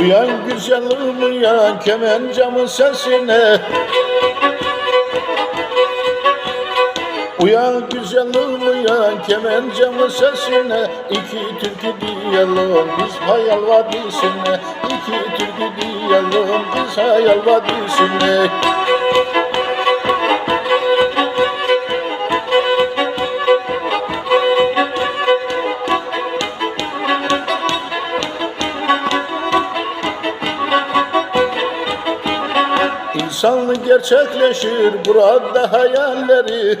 Uyan güzelim uyan kemencamın sesine. Uyan güzelim uyan kemencamın sesine. İki türkü diyelim biz hayal vadisine. İki türkü diyelim biz hayal vadisine İnsanlık gerçekleşir burada hayalleri.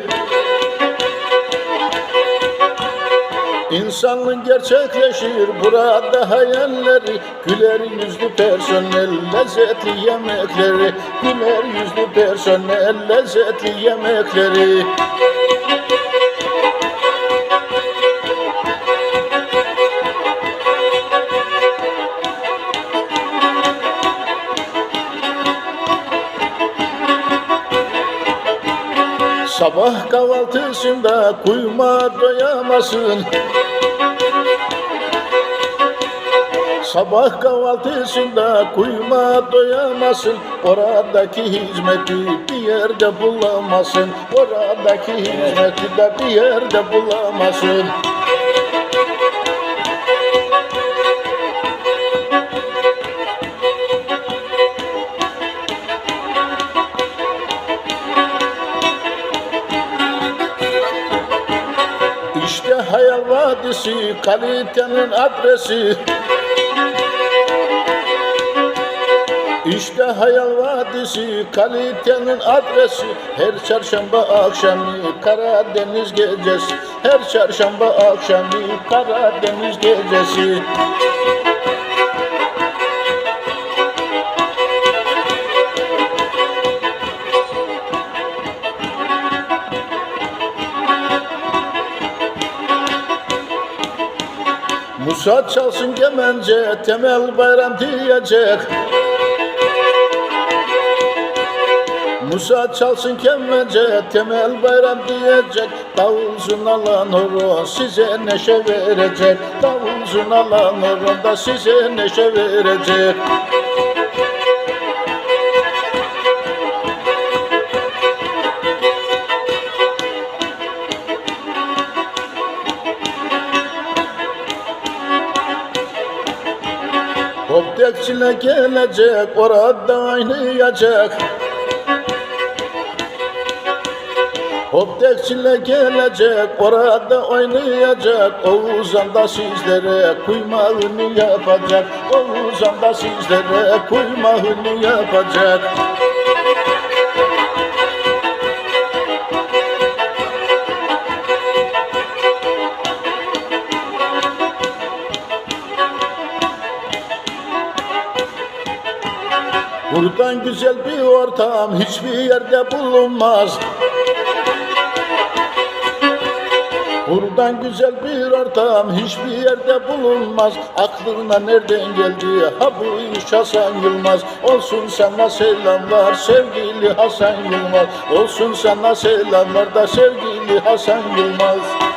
İnsanlık gerçekleşir burada hayalleri. Güler yüzlü personel lezzetli yemekleri. Güler yüzlü personel lezzetli yemekleri Sabah kahvaltısında kuyma doyamasın Sabah kahvaltısında kuyma doyamasın Oradaki hizmeti bir yerde bulamasın Oradaki hizmeti de bir yerde bulamasın İşte hayal vadisi kalitenin adresi. İşte hayal vadisi kalitenin adresi. Her çarşamba akşamı Karadeniz gecesi. Her çarşamba akşamı Karadeniz gecesi Musa çalsın gemence temel bayram diyecek. Musa çalsın kemence temel bayram diyecek. Davul zurnalan horon size neşe verecek. Davul zurnalan horon da size neşe verecek Hoptekçile gelecek orada oynayacak Hoptekçile gelecek orada oynayacak Oğuzhan da sizlere kuymağını yapacak? Oğuzhan da sizlere kuymağını yapacak Buradan güzel bir ortam hiçbir yerde bulunmaz. Buradan güzel bir ortam hiçbir yerde bulunmaz. Aklına nereden geldi? Ha bu iş Hasan Yılmaz. Olsun sana selamlar sevgili Hasan Yılmaz. Olsun sana selamlar da sevgili Hasan Yılmaz